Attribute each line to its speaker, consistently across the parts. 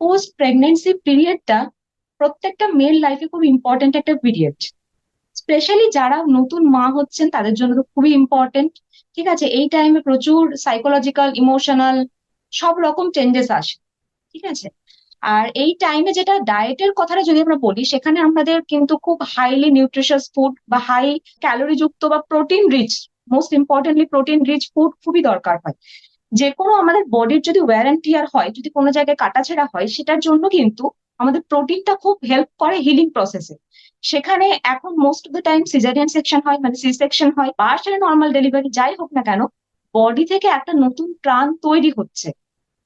Speaker 1: Post pregnancy পিরিয়ডটা প্রত্যেকটা মেয়ের লাইফে খুব ইম্পর্টেন্ট একটা পিরিয়ড স্পেশালি যারা নতুন মা হচ্ছেন, তাদের জন্য তো খুবই ইম্পর্টেন্ট ঠিক আছে? এই টাইমে প্রচুর সাইকোলজিক্যাল ইমোশনাল সব রকম চেঞ্জেস আসে, ঠিক আছে? আর এই টাইমে যেটা ডায়েটের কথাটা যদি আমরা বলি, সেখানে আমাদের কিন্তু খুব হাইলি নিউট্রিশিয়াস ফুড বা হাই ক্যালোরি যুক্ত বা protein rich most importantly protein rich food খুবই দরকার হয়। যে কোনো আমাদের বডির যদি ওয়ারেন্টিয়ার হয়, যদি কোনো জায়গায় কাটাছেড়া হয়, সেটার জন্য কিন্তু আমাদের প্রোটিনটা খুব হেল্প করে হিলিং প্রসেসে সেখানে এখন most of the time caesarean section হয় মানে সি সেকশন হয়, বা সেটা নর্মাল ডেলিভারি যাই হোক না কেন বডি থেকে একটা নতুন প্রাণ তৈরি হচ্ছে।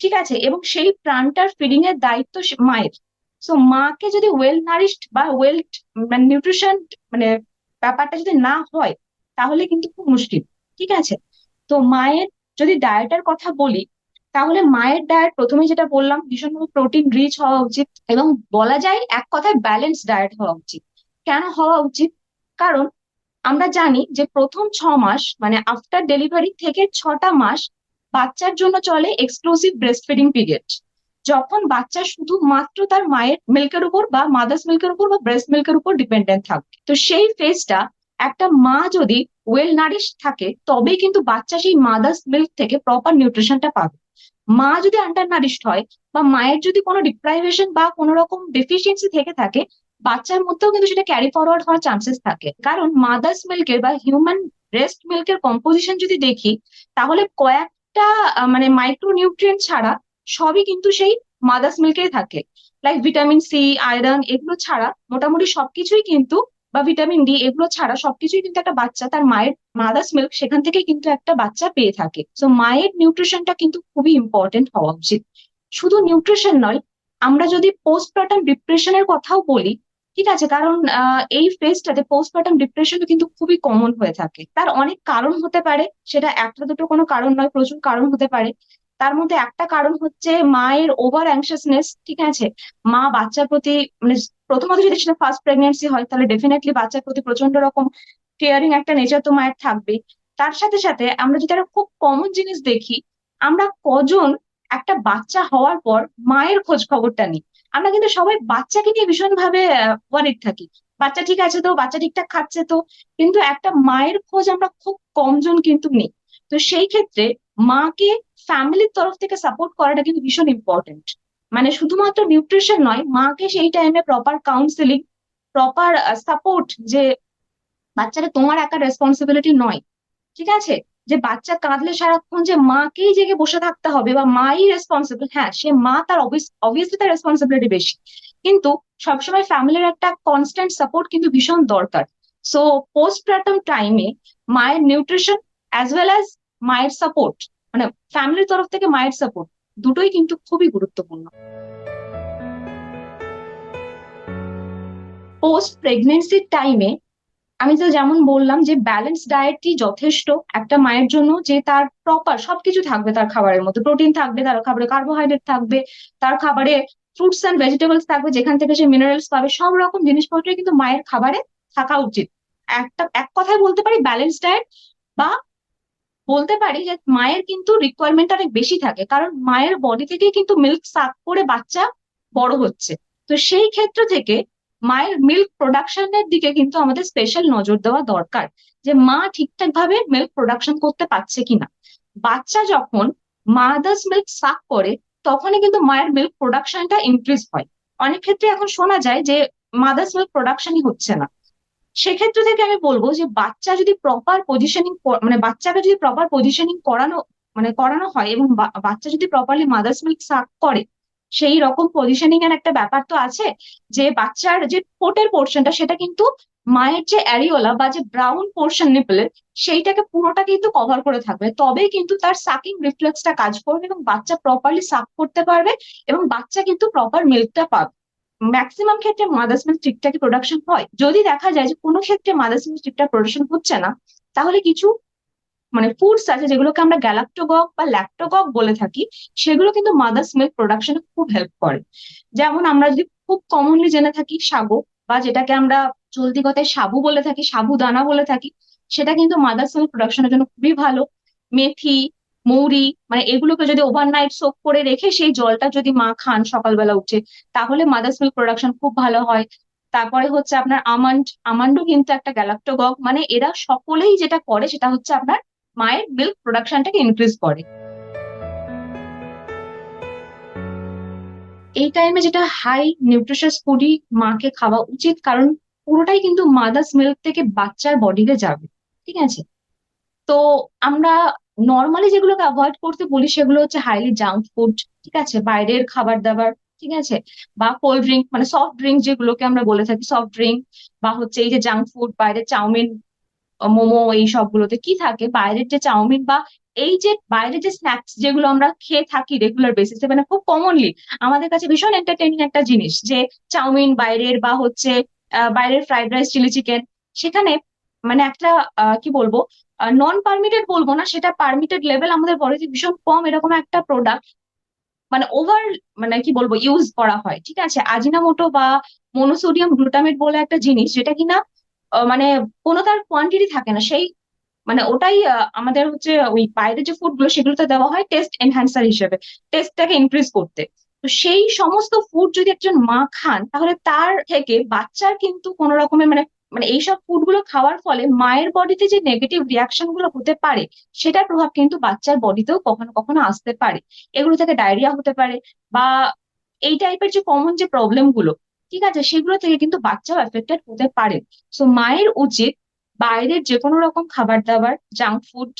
Speaker 1: ঠিক আছে? এবং সেই প্রাণটার ফিডিং এর দায়িত্ব মায়ের। সো মাকে যদি ওয়েল নারিশড বা ওয়েল মানে নিউট্রিশন মানে ব্যাপারটা যদি না হয়, তাহলে কিন্তু খুব মুশকিল। ঠিক আছে? তো মায়ের যদি ডায়েটের কথা বলি, তাহলে মায়ের ডায়েট প্রথমে যেটা বললাম, ভীষণভাবে প্রোটিন রিচ হওয়া উচিত এবং বলা যায় এক কথায় ব্যালেন্স ডায়েট হওয়া উচিত। কেন হওয়া উচিত? কারণ আমরা জানি যে প্রথম ছ মাস মানে আফটার ডেলিভারি থেকে ছটা মাস বাচ্চার জন্য চলে এক্সক্লুসিভ ব্রেস্ট ফিডিং পিরিয়ড যখন বাচ্চা শুধু মাত্র তার মায়ের মিল্কের উপর বা মাদার্স মিল্কের উপর বা ব্রেস্ট মিল্কের উপর ডিপেন্ডেন্ট থাকবে। তো সেই ফেজটা একটা মা যদি ওয়েল নারিশ থাকে, তবেই কিন্তু বাচ্চা সেই মাদার্স মিল্ক থেকে প্রপার নিউট্রিশনটা পাবে। মা যদি আন্ডার নারিশড হয় বা মায়ের যদি কোনো ডিপ্রাইভেশন বা কোনো রকম ডেফিসিয়েন্সি থেকে থাকে, বাচ্চার মধ্যেও কিন্তু সেটা ক্যারি ফরওয়ার্ড হওয়ার চান্সেস থাকে। কারণ মাদার্স মিল্কের বা হিউম্যান ব্রেস্ট মিল্কের কম্পোজিশন যদি দেখি, তাহলে কয়েকটা মানে মাইক্রো নিউট্রিয়েন্ট ছাড়া সবই কিন্তু সেই মাদার্স মিল্কেই থাকে। লাইক ভিটামিন সি আয়রন এগুলো ছাড়া মোটামুটি সবকিছুই কিন্তু বা ভিটামিন ডি এগুলো ছাড়া সবকিছুই কিন্তু একটা বাচ্চা তার মায়ের মাদার্স মিল্ক সেখান থেকে কিন্তু একটা বাচ্চা পেয়ে থাকে। তো মায়ের নিউট্রিশনটা কিন্তু খুবই ইম্পর্টেন্ট হওয়া উচিত। শুধু নিউট্রিশন নয়, আমরা যদি পোস্টপার্টাম ডিপ্রেশনের কথাও বলি, ঠিক আছে? কারণ এই ফেজটাতে পোস্টপার্টাম ডিপ্রেশন কিন্তু খুবই কমন হয়ে থাকে। তার অনেক কারণ হতে পারে, সেটা একটা দুটো কোনো কারণ নয়, প্রচুর কারণ হতে পারে। তার মধ্যে একটা কারণ হচ্ছে মায়ের ওভার অ্যাংশাসনেস ঠিক আছে? মা বাচ্চার প্রতি মানে প্রথমত যদি সেটা ফার্স্ট প্রেগনেন্সি হয়, তাহলে ডেফিনেটলি বাচ্চার প্রতি প্রচণ্ড রকম কেয়ারিং একটা নেচার তো মায়ের থাকবে তার সাথে সাথে আমরা যদি একটা খুব কমন জিনিস দেখি, আমরা কজন একটা বাচ্চা হওয়ার পর মায়ের খোঁজ খবরটা নিই। আমরা কিন্তু সবাই বাচ্চাকে নিয়ে ভীষণ ভাবে থাকি। বাচ্চা ঠিক আছে তো? বাচ্চা ঠিকঠাক খাচ্ছে তো? কিন্তু একটা মায়ের খোঁজ আমরা খুব কমজন কিন্তু নিই। তো সেই ক্ষেত্রে মাকে ফ্যামিলির তরফ থেকে সাপোর্ট করাটা কিন্তু ভীষণ ইম্পর্টেন্ট মানে শুধুমাত্র নিউট্রিশন নয়, মাকে সেই টাইমে প্রপার কাউন্সিলিং প্রপার সাপোর্ট যে বাচ্চাটা তোমার একা রেসপন্সিবিলিটি নয়, ঠিক আছে? যে বাচ্চা কাঁদলে সারাক্ষণ যে মাকেই জেগে বসে থাকতে হবে বা মাই রেসপন্সিবল হ্যাঁ সে মা তার অবভিয়াসলি তার রেসপন্সিবিলিটি বেশি। কিন্তু সবসময় ফ্যামিলির একটা কনস্ট্যান্ট সাপোর্ট কিন্তু ভীষণ দরকার। সো পোস্ট প্রার্টাম টাইমে মায়ের নিউট্রিশন অ্যাজ ওয়েল অ্যাজ মায়ের সাপোর্ট মানে ফ্যামিলির তরফ থেকে মায়ের সাপোর্ট দুটোই কিন্তু খুবই গুরুত্বপূর্ণ। পোস্ট প্রেগনেন্সির টাইমে আমি তো যেমন বললাম যে ব্যালেন্স ডায়েটই যথেষ্ট। একটা মায়ের জন্য যে তার প্রপার সবকিছু থাকবে তার খাবারের মধ্যে। প্রোটিন থাকবে, তার খাবারে কার্বোহাইড্রেট থাকবে, তার খাবারে ফ্রুটস অ্যান্ড ভেজিটেবলস থাকবে, যেখান থেকে সে মিনারেলস পাবে, সব রকম জিনিসপত্রই কিন্তু মায়ের খাবারে থাকা উচিত। একটা, এক কথায় বলতে পারি ব্যালেন্স ডায়েট বা বলতে পারি যে মায়ের কিন্তু রিকোয়ারমেন্ট অনেক বেশি থাকে। কারণ মায়ের বডি থেকেই কিন্তু মিল্ক সাক করে বাচ্চা বড় হচ্ছে। তো সেই ক্ষেত্র থেকে মায়ের মিল্ক প্রোডাকশনের দিকে কিন্তু আমাদের স্পেশাল নজর দেওয়া দরকার যে মা ঠিকঠাক ভাবে মিল্ক প্রোডাকশন করতে পারছে কিনা। বাচ্চা যখন মাদার্স মিল্ক সাক করে, তখনই কিন্তু মায়ের মিল্ক প্রোডাকশনটা ইনক্রিজ হয়। অনেক ক্ষেত্রে এখন শোনা যায় যে মাদার্স মিল্ক প্রোডাকশনই হচ্ছে না। সেক্ষেত্র থেকে আমি বলব যে বাচ্চা যদি প্রপার পজিশনিং মানে বাচ্চাকে যদি প্রপার পজিশনিং করানো মানে করানো হয় এবং বাচ্চা যদি প্রপারলি মাদার্স মিল্ক সাক করে, সেই রকম পজিশনিং এর একটা ব্যাপার তো আছে যে বাচ্চার যে ফোটের পোর্শনটা সেটা কিন্তু মায়ের যে অ্যারিওলা বা যে ব্রাউন পোর্শন নিপলের সেইটাকে পুরোটা কিন্তু কভার করে থাকবে। তবেই কিন্তু তার সাকিং রিফ্লেক্সটা কাজ করবে এবং বাচ্চা প্রপারলি সাক করতে পারবে এবং বাচ্চা কিন্তু প্রপার মিল্কটা পাবে। ম্যাক্সিমাম ক্ষেত্রে মাদার্স মিল্ক ঠিকঠাকই প্রোডাকশন হয়? যদি দেখা যায় যে কোনো ক্ষেত্রে মাদার্স মিল্ক ঠিকঠাক প্রোডাকশন হচ্ছে না, তাহলে কিছু মানে ফুডস আছে যেগুলোকে আমরা গ্যালাক্টোগক বা ল্যাক্টোগক বলে থাকি, সেগুলো কিন্তু মাদার্স মিল্ক প্রোডাকশনে খুব হেল্প করে। যেমন আমরা যদি খুব কমনলি জেনে থাকি সাগু, বা যেটাকে আমরা চলতি কথায় সাবু বলে থাকি, সাবু দানা বলে থাকি, সেটা কিন্তু মাদার্স মিল্ক প্রোডাকশনের জন্য খুবই ভালো। মেথি মৌরি মানে এগুলোকে যদি ওভারনাইট সোক করে রেখে সেই জলটা যদি মা খান সকালবেলা উঠে, তাহলে মাদার্স মিল্ক প্রোডাকশন খুব ভালো হয়। তারপরে হচ্ছে আপনার আমান্ড, আমন্ডও কিন্তু একটা গ্যালাক্টোগগ মানে এরা সকলেই যেটা করে সেটা হচ্ছে আপনার মায়ের মিল্ক প্রোডাকশনটাকে ইনক্রিজ করে। এই টাইমে যেটা হাই নিউট্রিশাস ফুডই মাকে খাওয়া উচিত, কারণ পুরোটাই কিন্তু মাদার্স মিল্ক থেকে বাচ্চার বডিতে যাবে, ঠিক আছে? তো আমরা নর্মালি যেগুলোকে অ্যাভয়েড করতে বলি সেগুলো হচ্ছে হাইলি জাঙ্ক ফুড ঠিক আছে? বাইরের খাবার দাবার, ঠিক আছে? বা কোল্ড ড্রিঙ্ক মানে সফট ড্রিঙ্ক যেগুলোকে আমরা বলে থাকি সফট ড্রিঙ্ক বা হচ্ছে এই যে জাঙ্ক ফুড বাইরের চাউমিন মোমো এই সবগুলোতে কি থাকে? বাইরের যে চাউমিন বা এই যে বাইরে যে স্ন্যাক্স যেগুলো আমরা খেয়ে থাকি রেগুলার বেসিসে মানে খুব কমনলি আমাদের কাছে ভীষণ এন্টারটেইনিং একটা জিনিস যে চাউমিন বাইরের বা হচ্ছে বাইরের ফ্রাইড রাইস চিলি চিকেন সেখানে মানে একটা কি বলব? নন পারমিটেড বলব না, সেটা পারমিটেড লেভেল আমাদের বডিতে ভীষণ কম এরকম একটা প্রোডাক্ট মানে ওভার মানে কি বলব ইউজ করা হয়, ঠিক আছে? আজিনামোটো বা মনোসোডিয়াম গ্লুটামেট বলে একটা জিনিস যেটা কিনা মানে কোনো তার কোয়ান্টিটি থাকে না। সেই মানে ওটাই আমাদের হচ্ছে ওই বাইরের যে ফুডগুলো সেগুলোতে দেওয়া হয় টেস্ট এনহ্যান্সার হিসেবে টেস্টটাকে ইনক্রিজ করতে। তো সেই সমস্ত ফুড যদি একজন মা খান, তাহলে তার থেকে বাচ্চার কিন্তু কোনো রকমের মানে মানে এইসব ফুডগুলো খাওয়ার ফলে মায়ের বডিতে যে নেগেটিভ রিয়াকশনগুলো হতে পারে, সেটার প্রভাব কিন্তু বাচ্চার বডিতেও কখনো কখনো আসতে পারে। এগুলো থেকে ডায়রিয়া হতে পারে বা এই টাইপের যে কমন যে প্রবলেমগুলো, ঠিক আছে? সেগুলো থেকে কিন্তু বাচ্চাও এফেক্টেড হতে পারে। সো মায়ের উচিত বাইরের যে কোনো রকম খাবার দাবার জাঙ্ক ফুড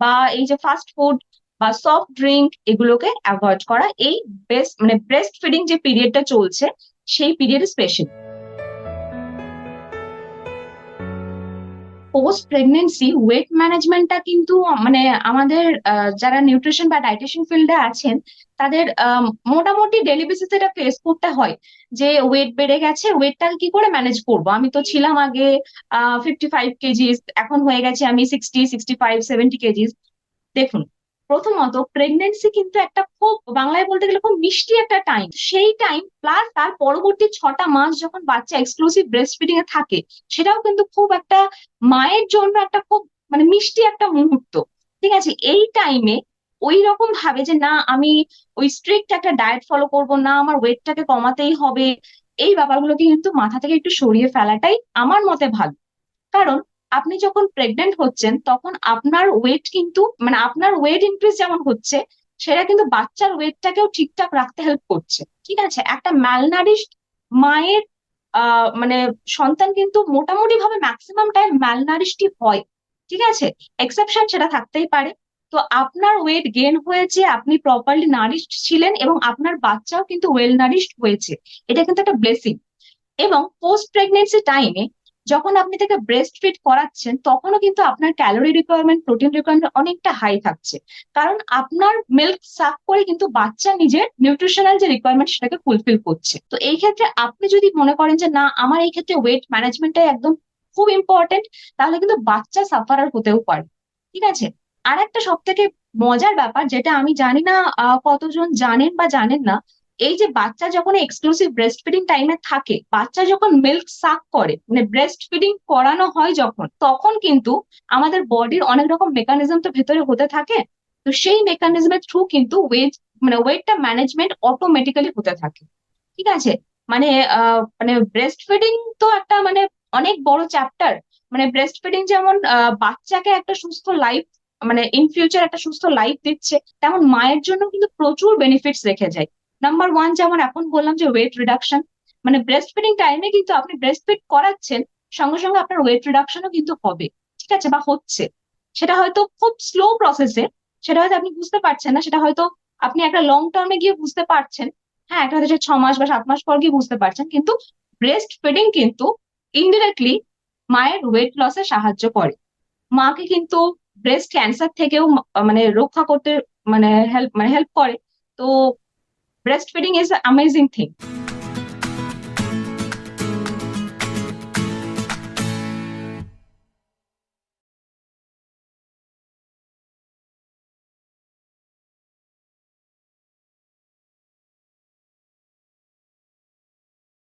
Speaker 1: বা এই যে ফাস্ট ফুড বা সফট ড্রিঙ্ক এগুলোকে অ্যাভয়েড করা। এই বেস্ট মানে ব্রেস্ট ফিডিং যে পিরিয়ডটা চলছে, সেই period special post pregnancy weight ম্যানেজমেন্টটা কিন্তু মানে আমাদের যারা নিউট্রিশন বা ডাইটেশন ফিল্ডে আছেন, তাদের মোটামুটি ডেলি বেসিসে এটা ফেস করতে হয় যে ওয়েট বেড়ে গেছে ওয়েটটা কি করে ম্যানেজ করব? আমি তো ছিলাম আগে ফিফটি ফাইভ কেজিস এখন হয়ে গেছে আমি sixty sixty five seventy kgs দেখুন প্রথমত প্রেগনেন্সি কিন্তু একটা খুব, বাংলায় বলতে গেলে খুব মিষ্টি একটা টাইম সেই টাইম প্লাস তার পরবর্তী ছটা মাস যখন বাচ্চা এক্সক্লুসিভ ব্রেস্ট ফিডিং এ থাকে, সেটাও কিন্তু খুব একটা মায়ের জন্য একটা খুব মানে মিষ্টি একটা মুহূর্ত। ঠিক আছে? এই টাইমে ওই রকম ভাবে যে, না, আমি ওই স্ট্রিক্ট একটা ডায়েট ফলো করব না, আমার ওয়েটটাকে কমাতেই হবে। এই ব্যাপারগুলোকে কিন্তু মাথা থেকে একটু সরিয়ে ফেলাটাই আমার মতে ভালো। কারণ আপনি যখন প্রেগনেন্ট হচ্ছেন, তখন আপনার ওয়েট কিন্তু মানে আপনার ওয়েট ইনক্রিজ যেমন হচ্ছে, সেটা কিন্তু বাচ্চার ওয়েটটাকেও ঠিকঠাক রাখতে হেল্প করছে। ঠিক আছে? একটা ম্যালনারিশ মায়ের মানে সন্তান কিন্তু মোটামুটি ভাবে ম্যাক্সিমাম টাইম ম্যালনারিশটি হয়। ঠিক আছে? এক্সেপশন সেটা থাকতেই পারে। তো আপনার ওয়েট গেন হয়েছে, আপনি প্রপারলি নারিশড ছিলেন এবং আপনার বাচ্চাও কিন্তু ওয়েল নারিশড হয়েছে। এটা কিন্তু একটা ব্লেসিং এবং পোস্ট প্রেগনেন্সি টাইমে যখন আপনি তাকে ব্রেস্ট ফিট করাচ্ছেন, তখনও কিন্তু আপনার ক্যালোরি রিকোয়ারমেন্ট প্রোটিন রিকোয়ারমেন্ট অনেকটা হাই থাকছে। কারণ আপনার মিল্ক সাক করে কিন্তু বাচ্চা নিজের নিউট্রিশনাল যে রিকোয়ারমেন্ট সেটাকে ফুলফিল করছে। তো এই ক্ষেত্রে আপনি যদি মনে করেন যে, না, আমার এই ক্ষেত্রে ওয়েট ম্যানেজমেন্টটাই একদম খুব ইম্পর্টেন্ট তাহলে কিন্তু বাচ্চা সাফারার হতেও পারে। ঠিক আছে? আর একটা সব থেকে মজার ব্যাপার, যেটা আমি জানি না কতজন জানেন বা জানেন না এই যে বাচ্চা যখন এক্সক্লুসিভ ব্রেস্ট ফিডিং টাইমে থাকে, বাচ্চা যখন মিল্ক সাক করে মানে ব্রেস্ট ফিডিং করানো হয় যখন, তখন কিন্তু আমাদের বডির অনেক রকম মেকানিজম তো ভেতরে হতে থাকে। তো সেই মেকানিজমের থ্রু কিন্তু ওয়েট মানে ওয়েটটা ম্যানেজমেন্ট অটোমেটিক্যালি হতে থাকে। ঠিক আছে? মানে মানে ব্রেস্ট ফিডিং তো একটা মানে অনেক বড় চ্যাপ্টার মানে ব্রেস্ট ফিডিং যেমন বাচ্চাকে একটা সুস্থ লাইফ মানে ইন ফিউচার একটা সুস্থ লাইফ দিচ্ছে, তেমন মায়ের জন্য কিন্তু প্রচুর বেনিফিটস রেখে যায়। নাম্বার ওয়ান যেমন এখন বললাম যে ওয়েট রিডাকশন মানে ব্রেস্ট ফিডিং টাইমে কিন্তু আপনি ব্রেস্ট ফিড করাচ্ছেন, সঙ্গে সঙ্গে আপনার ওয়েট রিডাকশনও কিন্তু হবে, ঠিক আছে? বা হচ্ছে। সেটা হয়তো খুব স্লো প্রসেসে সেটা হয়তো আপনি বুঝতে পারছেন না, সেটা হয়তো আপনি একটা লং টার্মে গিয়ে বুঝতে পারছেন। হ্যাঁ একটা হয়তো ছ মাস বা সাত মাস পর গিয়ে বুঝতে পারছেন, কিন্তু ব্রেস্ট ফিডিং কিন্তু ইনডিরেক্টলি মায়ের ওয়েট লসে সাহায্য করে। মাকে কিন্তু ব্রেস্ট ক্যান্সার থেকেও মানে রক্ষা করতে মানে হেল্প মানে হেল্প করে। তো breastfeeding is an amazing thing